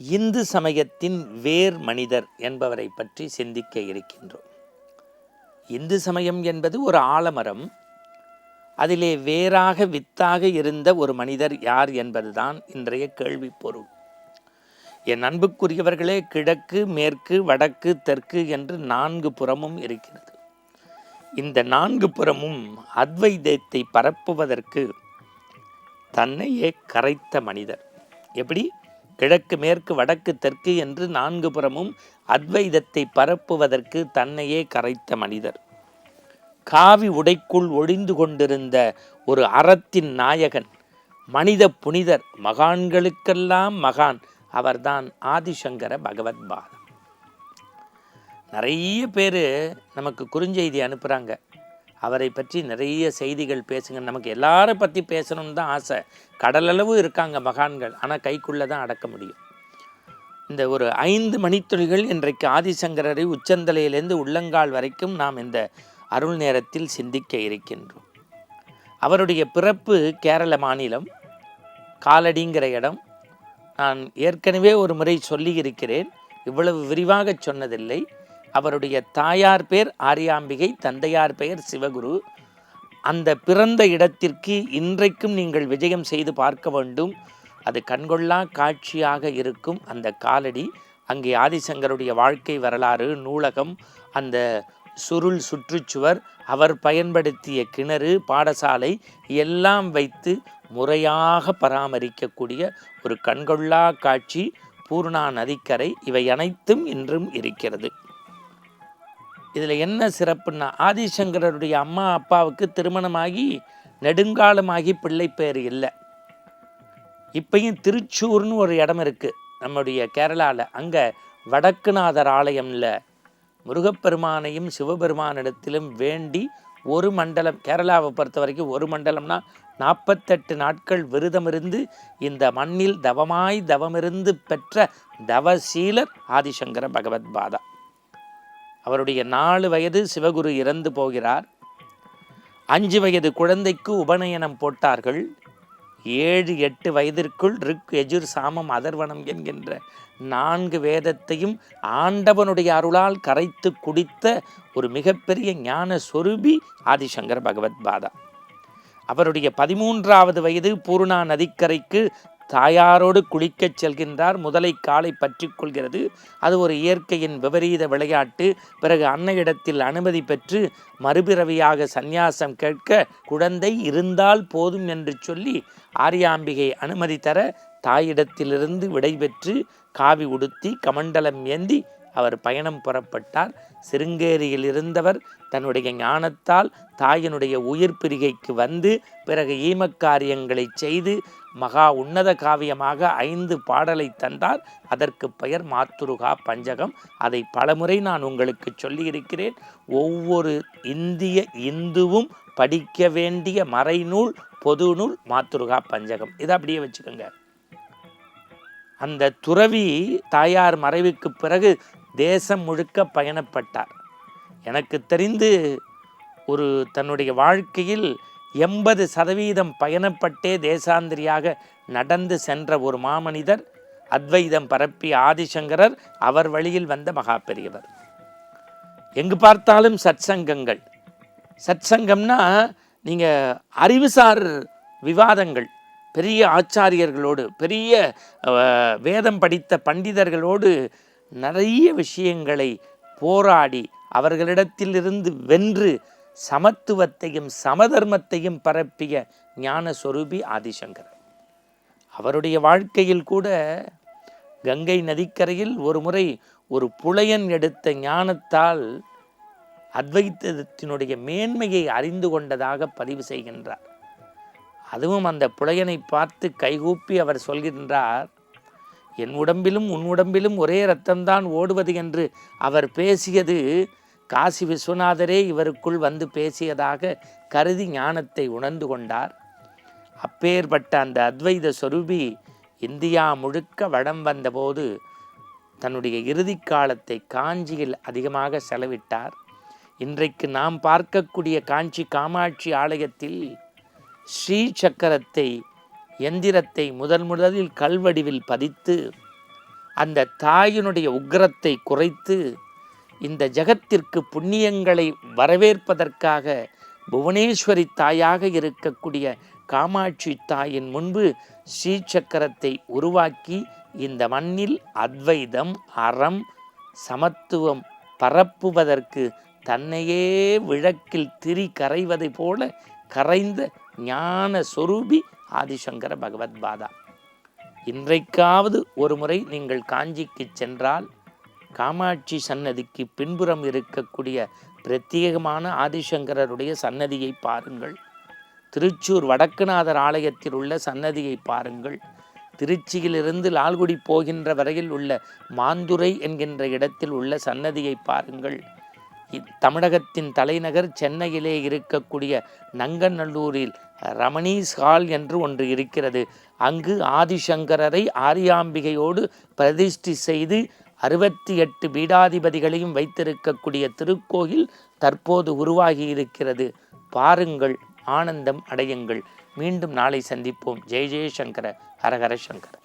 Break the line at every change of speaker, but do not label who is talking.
இந்து சமயத்தின் வேர் மனிதர் என்பவரை பற்றி சிந்திக்க இருக்கின்றோம். இந்து சமயம் என்பது ஒரு ஆலமரம் அதிலே வேறாக வித்தாக இருந்த ஒரு மனிதர் யார் என்பதுதான் இன்றைய கேள்வி பொருள். என் அன்புக்குரியவர்களே கிழக்கு மேற்கு வடக்கு தெற்கு என்று நான்கு புறமும் இருக்கிறது. இந்த நான்கு புறமும் அத்வைதத்தை பரப்புவதற்கு தன்னையே கரைத்த மனிதர். எப்படி? கிழக்கு மேற்கு வடக்கு தெற்கு என்று நான்கு புறமும் அத்வைதத்தை பரப்புவதற்கு தன்னையே கரைத்த மனிதர். காவி உடைக்குள் ஒளிந்து கொண்டிருந்த ஒரு அறத்தின் நாயகன் மனித புனிதர் மகான்களுக்கெல்லாம் மகான் அவர்தான் ஆதிசங்கர பகவத்பாதம் நிறைய பேர் நமக்கு குறுஞ்செய்தி அனுப்புகிறாங்க அவரை பற்றி நிறைய செய்திகள் பேசுங்க. நமக்கு எல்லாரை பற்றி பேசணும்னு தான் ஆசை. கடலளவு இருக்காங்க மகான்கள். ஆனால் கைக்குள்ளே தான் அடக்க முடியும். இந்த ஒரு ஐந்து மணித்துளிகள் இன்றைக்கு ஆதிசங்கரரை உச்சந்தலையிலேருந்து உள்ளங்கால் வரைக்கும் நாம் இந்த அருள் நேரத்தில் சிந்திக்க இருக்கின்றோம். அவருடைய பிறப்பு கேரள மாநிலம் காலடிங்கிற இடம். நான் ஏற்கனவே ஒரு முறை சொல்லி இருக்கிறேன். இவ்வளவு விரிவாக சொன்னதில்லை. அவருடைய தாயார் பேர் ஆரியாம்பிகை தந்தையார் பெயர் சிவகுரு. அந்த பிறந்த இடத்திற்கு இன்றைக்கும் நீங்கள் விஜயம் செய்து பார்க்க வேண்டும். அது கண்கொள்ளா காட்சியாக இருக்கும் அந்த காலடி. அங்கே ஆதிசங்கருடைய வாழ்க்கை வரலாறு நூலகம் அந்த சுருள் சுற்றுச்சுவர் அவர் பயன்படுத்திய கிணறு பாடசாலை எல்லாம் வைத்து முறையாக பராமரிக்கக்கூடிய ஒரு கண்கொள்ளா காட்சி பூர்ணா நதிக்கரை இவை அனைத்தும் இன்றும் இருக்கிறது. இதில் என்ன சிறப்புன்னா ஆதிசங்கரருடைய அம்மா அப்பாவுக்கு திருமணமாகி நெடுங்காலமாகி பிள்ளை பேர் இல்லை. இப்பையும் திருச்சூர்னு ஒரு இடம் இருக்குது நம்முடைய கேரளாவில் அங்கே வடக்குநாதர் ஆலயம்ல முருகப்பெருமானையும் சிவபெருமானிடத்திலும் வேண்டி ஒரு மண்டலம் கேரளாவை பொறுத்த வரைக்கும் ஒரு மண்டலம்னா நாற்பத்தெட்டு நாட்கள் விரதமிருந்து இந்த மண்ணில் தவமாய் தவமிருந்து பெற்ற தவசீலர் ஆதிசங்கர பகவத்பாதா அவருடைய நாலு வயது சிவகுரு இறந்து போகிறார். அஞ்சு வயது குழந்தைக்கு உபநயனம் போட்டார்கள். ஏழு எட்டு வயதிற்குள் ரிக் எஜுர் சாமம் அதர்வனம் என்கின்ற நான்கு வேதத்தையும் ஆண்டவனுடைய அருளால் கரைத்து குடித்த ஒரு மிகப்பெரிய ஞான சொருபி ஆதிசங்கர் பகவத் பாதா. அவருடைய பதிமூன்றாவது வயது பூர்ணா நதிக்கரைக்கு தாயாரோடு குளிக்கச் செல்கின்றார். முதலை காலை பற்றி கொள்கிறது. அது ஒரு இயற்கையின் விபரீத விளையாட்டு. பிறகு அன்னையிடத்தில் அனுமதி பெற்று மறுபிறவியாக சந்நியாசம் கேட்க குழந்தை இருந்தால் போதும் என்று சொல்லி ஆரியாம்பிகை அனுமதி தர தாயிடத்திலிருந்து விடைபெற்று காவி உடுத்தி கமண்டலம் ஏந்தி அவர் பயணம் புறப்பட்டார். சிருங்கேரியில் இருந்தவர் தன்னுடைய ஞானத்தால் தாயினுடைய உயிர் பிரிகைக்கு வந்து பிறகு ஈமக்காரியங்களை செய்து மகா உன்னத காவியமாக ஐந்து பாடலை தந்தார். அதற்கு பெயர் மாத்துருகா பஞ்சகம். அதை பலமுறை நான் உங்களுக்கு சொல்லியிருக்கிறேன். ஒவ்வொரு இந்திய இந்துவும் படிக்க வேண்டிய மறைநூல் பொது நூல் மாத்துருகா பஞ்சகம். இதை அப்படியே வச்சுக்கோங்க. அந்த துறவி தாயார் மறைவுக்கு பிறகு தேசம் முழுக்க பயணப்பட்டார். எனக்கு தெரிந்து ஒரு தன்னுடைய வாழ்க்கையில் எண்பது சதவீதம் பயணப்பட்டே தேசாந்திரியாக நடந்து சென்ற ஒரு மாமனிதர் அத்வைதம் பரப்பி ஆதிசங்கரர் அவர் வழியில் வந்த மகா பெரியவர் எங்கு பார்த்தாலும் சத்சங்கங்கள். சத்சங்கம்னா நீங்கள் அறிவுசார் விவாதங்கள். பெரிய ஆச்சாரியர்களோடு பெரிய வேதம் படித்த பண்டிதர்களோடு நிறைய விஷயங்களை போராடி அவர்களிடத்திலிருந்து வென்று சமத்துவத்தையும் சமதர்மத்தையும் பரப்பிய ஞான சொரூபி ஆதிசங்கரர். அவருடைய வாழ்க்கையில் கூட கங்கை நதிக்கரையில் ஒரு முறை ஒரு புலையன் எடுத்த ஞானத்தால் அத்வைத்தத்தினுடைய மேன்மையை அறிந்து கொண்டதாக பதிவு செய்கின்றார். அதுவும் அந்த புலையனை பார்த்து கைகூப்பி அவர் சொல்கின்றார் என் உடம்பிலும் உன் உடம்பிலும் ஒரே ரத்தம்தான் ஓடுவது என்று அவர் பேசியது காசி விஸ்வநாதரே இவருக்குள் வந்து பேசியதாக கருதி ஞானத்தை உணர்ந்து கொண்டார். அப்பேற்பட்ட அந்த அத்வைத சொரூபி இந்தியா முழுக்க வடம் வந்தபோது தன்னுடைய இறுதி காலத்தை காஞ்சியில் அதிகமாக செலவிட்டார். இன்றைக்கு நாம் பார்க்கக்கூடிய காஞ்சி காமாட்சி ஆலயத்தில் ஸ்ரீ சக்கரத்தை எந்திரத்தை முதல் முதலில் கல்வடிவில் பதித்து அந்த தாயினுடைய உக்கிரத்தை குறைத்து இந்த ஜகத்திற்கு புண்ணியங்களை வரவேற்பதற்காக புவனேஸ்வரி தாயாக இருக்கக்கூடிய காமாட்சி தாயின் முன்பு ஸ்ரீசக்கரத்தை உருவாக்கி இந்த மண்ணில் அத்வைதம் அறம் சமத்துவம் பரப்புவதற்கு தன்னையே விளக்கில் திரி கரைவதை போல கரைந்த ஞான சொரூபி ஆதிசங்கர பகவத்பாதா இன்றைக்காவது ஒரு முறை நீங்கள் காஞ்சிக்கு சென்றால் காமாட்சி சன்னதிக்கு பின்புறம் இருக்கக்கூடிய பிரத்யேகமான ஆதிசங்கரருடைய சன்னதியை பாருங்கள். திருச்சூர் வடக்குநாதர் ஆலயத்தில் உள்ள சன்னதியை பாருங்கள். திருச்சியிலிருந்து லால்குடி போகின்ற வரையில் உள்ள மாந்துரை என்கின்ற இடத்தில் உள்ள சன்னதியை பாருங்கள். தமிழகத்தின் தலைநகர் சென்னையிலே இருக்கக்கூடிய நங்கநல்லூரில் ரமணீஸ் ஹால் என்று ஒன்று இருக்கிறது. அங்கு ஆதிசங்கரரை ஆரியாம்பிகையோடு பிரதிஷ்டி செய்து அறுபத்தி எட்டு பீடாதிபதிகளையும் வைத்திருக்கக்கூடிய திருக்கோயில் தற்போது உருவாகி இருக்கிறது பாருங்கள் ஆனந்தம் அடையுங்கள். மீண்டும் நாளை சந்திப்போம். ஜெய ஜெயசங்கர ஹரஹர சங்கர.